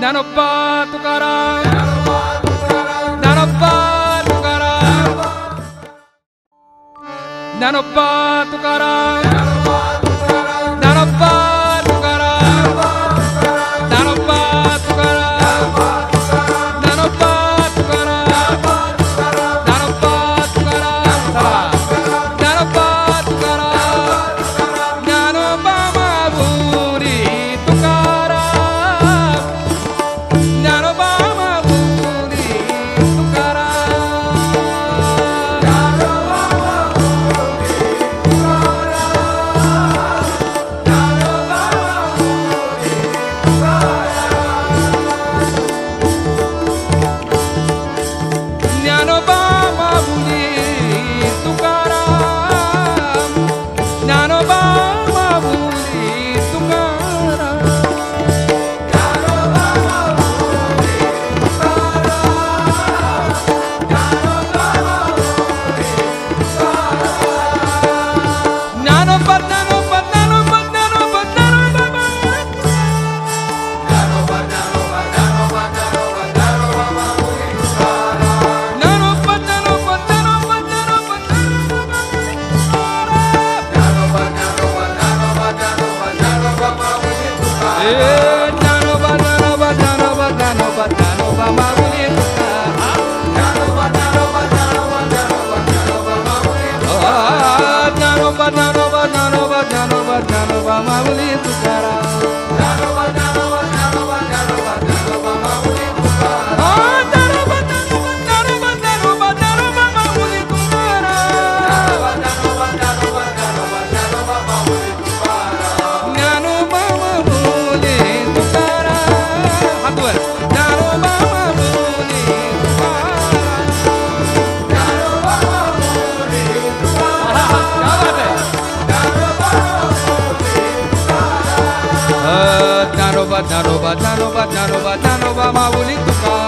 ನಾನೊಬ್ಬ ತುಕಾರ. ನಾನೊಬ್ಬ ತುಕಾರ. ನಾನೊಬ್ಬ ತುಕಾರ. lindo, cara. დანობა დანობა დანობა დანობა დანობა მავული დუკა